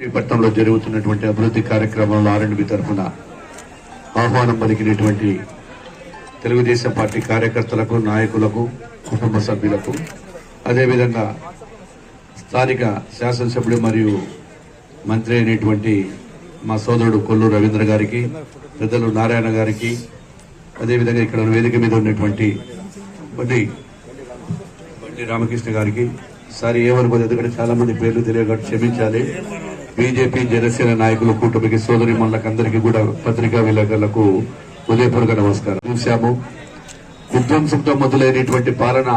పట్టణంలో జరుగుతున్నటువంటి అభివృద్ధి కార్యక్రమంలో ఆర్ఎండ్బి తరఫున ఆహ్వానం పలికినటువంటి తెలుగుదేశం పార్టీ కార్యకర్తలకు నాయకులకు కుటుంబ సభ్యులకు అదేవిధంగా స్థానిక శాసనసభ్యులు మరియు మంత్రి అయినటువంటి మా సోదరుడు కొల్లు రవీంద్ర గారికి పెద్దలు నారాయణ గారికి అదేవిధంగా ఇక్కడ వేదిక మీద ఉన్నటువంటి బండి బండి రామకృష్ణ గారికి సారి ఏమనుకోదు ఎందుకంటే చాలామంది పేర్లు తెలియక క్షమించాలి. బీజేపీ జనసేన నాయకులు కూటమికి సోదరి అందరికీ కూడా పత్రికా విలేకరులకు ఉదయపూర్వక నమస్కారం. చూశాము విధ్వంసంతో మొదలైనటువంటి పాలన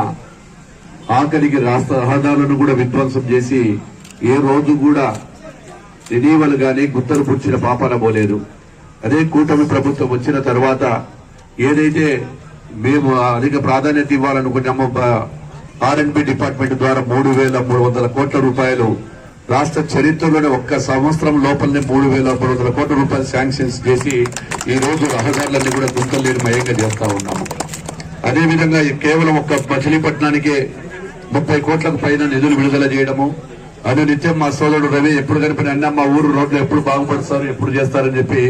ఆఖరికి రాష్ట్ర రహదారులను కూడా విధ్వంసం చేసి ఏ రోజు కూడా రెనీవల్ గాని గుత్తలు పుచ్చిన పాపాన పోలేదు. అదే కూటమి ప్రభుత్వం వచ్చిన తర్వాత ఏదైతే మేము అధిక ప్రాధాన్యత ఇవ్వాలనుకున్నామో ఆర్ఎండ్బి డిపార్ట్మెంట్ ద్వారా మూడు వేల మూడు వందల కోట్ల రూపాయలు రాష్ట్ర చరిత్రలోనే ఒక్క సంవత్సరం లోపలనే మూడు వేల మూడు వందల కోట్ల రూపాయలు శాంక్షన్స్ చేసి ఈ రోజు రహదారులన్నీ కూడా గుంతలేని మయంగా చేస్తా ఉన్నాము. అదేవిధంగా కేవలం ఒక్క మచిలీపట్నానికే ముప్పై కోట్లకు పైన నిధులు విడుదల చేయడము అదే నిత్యం మా సోదరుడు రవి ఎప్పుడు కనిపిన అన్న మా ఊరు రోడ్లు ఎప్పుడు బాగుపడతారు ఎప్పుడు చేస్తారని చెప్పి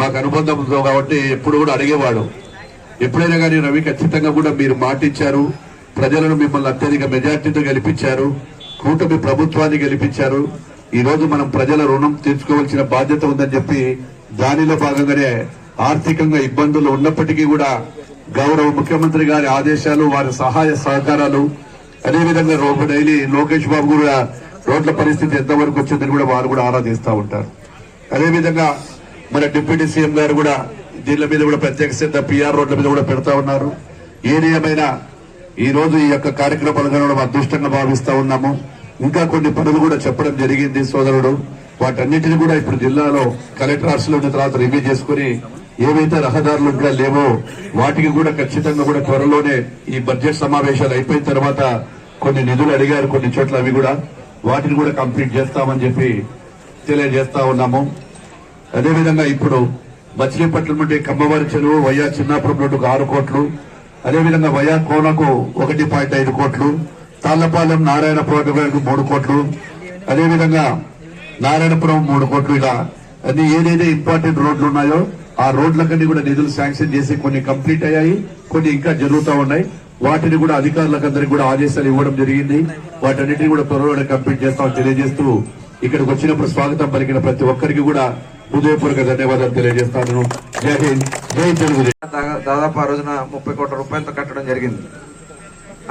మాకు అనుబంధం కాబట్టి ఎప్పుడు కూడా అడిగేవాడు. ఎప్పుడైనా కానీ రవి ఖచ్చితంగా కూడా మీరు మాటిచ్చారు ప్రజలను మిమ్మల్ని అత్యధిక మెజార్టీతో గెలిపించారు. కూటమి ప్రభుత్వాన్ని గెలిపించారు. ఈ రోజు మనం ప్రజల రుణం తీర్చుకోవాల్సిన బాధ్యత ఉందని చెప్పి దానిలో భాగంగానే ఆర్థికంగా ఇబ్బందులు ఉన్నప్పటికీ కూడా గౌరవ ముఖ్యమంత్రి గారి ఆదేశాలు వారి సహాయ సహకారాలు అదేవిధంగా రోడ్డు డైలీ లోకేష్ బాబు కూడా రోడ్ల పరిస్థితి ఎంతవరకు వచ్చిందని కూడా వారు కూడా ఆరాధిస్తూ ఉంటారు. అదేవిధంగా మన డిప్యూటీ సీఎం గారు కూడా దీనిల మీద కూడా ప్రత్యేక శ్రద్ధ పిఆర్ రోడ్ల మీద కూడా పెడతా ఉన్నారు. ఏది ఈ రోజు ఈ యొక్క కార్యక్రమాలు కూడా అదృష్టంగా భావిస్తూ ఉన్నాము. ఇంకా కొన్ని పనులు కూడా చెప్పడం జరిగింది సోదరుడు. వాటన్నిటిని కూడా ఇప్పుడు జిల్లాలో కలెక్టర్ ఆఫీస్లో ఉన్న తర్వాత రివ్యూ చేసుకుని ఏవైతే రహదారులు ఇంకా లేవో వాటికి కూడా ఖచ్చితంగా కూడా త్వరలోనే ఈ బడ్జెట్ సమావేశాలు అయిపోయిన తర్వాత కొన్ని నిధులు అడిగారు కొన్ని చోట్ల అవి కూడా. వాటిని కూడా కంప్లీట్ చేస్తామని చెప్పి తెలియజేస్తా ఉన్నాము. అదేవిధంగా ఇప్పుడు మచిలీపట్నం నుండి కమ్మవారి చెరువు వయా చిన్నాపురం రోడ్డుకు ఆరు కోట్లు. అదేవిధంగా వయా కోనకు ఒకటి పాయింట్ ఐదు కోట్లు. తాళ్ళపాలెం నారాయణపురం గారికి మూడు కోట్లు. అదేవిధంగా నారాయణపురం మూడు కోట్లు ఇలా. అన్ని ఏదైతే ఇంపార్టెంట్ రోడ్లు ఉన్నాయో ఆ రోడ్లకన్నీ కూడా నిధులు శాంక్షన్ చేసి కొన్ని కంప్లీట్ అయ్యాయి. కొన్ని ఇంకా జరుగుతూ ఉన్నాయి. వాటిని కూడా అధికారులకు అందరికి కూడా ఆదేశాలు ఇవ్వడం జరిగింది. వాటన్నిటిని కూడా త్వరలో కంప్లీట్ చేస్తామని తెలియజేస్తూ ఇక్కడికి వచ్చినప్పుడు స్వాగతం పలికిన ప్రతి ఒక్కరికి కూడా హృదయపూర్వక ధన్యవాదాలు తెలియజేస్తాను. జై హింద్. జై తెలుగు దాదాపు ఆ రోజున ముప్పై కోట్ల రూపాయలతో కట్టడం జరిగింది.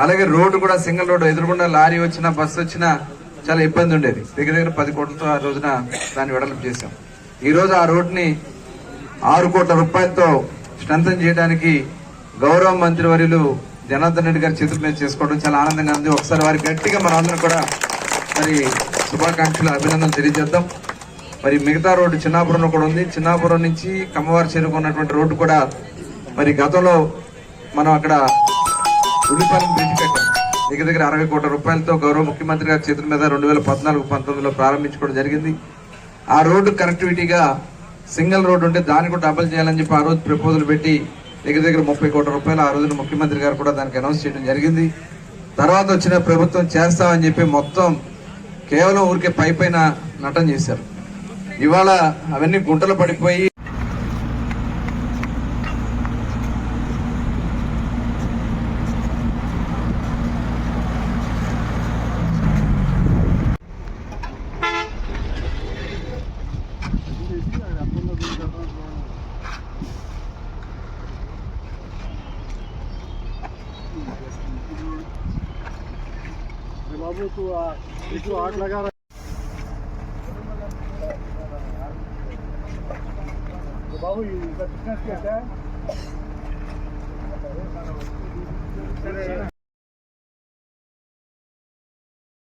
అలాగే రోడ్డు కూడా సింగిల్ రోడ్డు ఎదురుగుండా లారీ వచ్చినా బస్సు వచ్చినా చాలా ఇబ్బంది ఉండేది. దగ్గర దగ్గర పది కోట్లతో ఆ రోజున దాన్ని వెడల్పు చేశాం. ఈరోజు ఆ రోడ్డుని ఆరు కోట్ల రూపాయలతో స్ట్రెంథన్ చేయడానికి గౌరవ మంత్రి వర్యులు జనార్దన్ రెడ్డి గారి చేతుల మీద చేసుకోవడం చాలా ఆనందంగా ఉంది. ఒకసారి వారికి గట్టిగా మన అందరం కూడా మరి శుభాకాంక్షలు అభినందనలు తెలియజేద్దాం. మరి మిగతా రోడ్డు చిన్నాపురంలో కూడా ఉంది. చిన్నాపురం నుంచి కమ్మవారి చేరుకున్నటువంటి రోడ్డు కూడా మరి గతంలో మనం అక్కడ ఉల్లిపాలెం బ్రిడ్జ్ కట్టాం దగ్గర దగ్గర అరవై కోట్ల రూపాయలతో గౌరవ ముఖ్యమంత్రి గారి చేతుల మీద రెండు వేల పద్నాలుగు పంతొమ్మిదిలో ప్రారంభించుకోవడం జరిగింది. ఆ రోడ్డు కనెక్టివిటీగా సింగిల్ రోడ్డు ఉంటే దాన్ని కూడా డబల్ చేయాలని చెప్పి ఆ రోజు ప్రపోజల్ పెట్టి దగ్గర దగ్గర ముప్పై కోట్ల రూపాయలు ఆ రోజున ముఖ్యమంత్రి గారు కూడా దానికి అనౌన్స్ చేయడం జరిగింది. తర్వాత వచ్చిన ప్రభుత్వం చేస్తామని చెప్పి మొత్తం కేవలం ఊరికే పై పైన నటన చేశారు. ఇవాళ అవన్నీ గుంటలు పడిపోయి बाबू तू इसको आग लगा रहा तो बाबू कैसा है?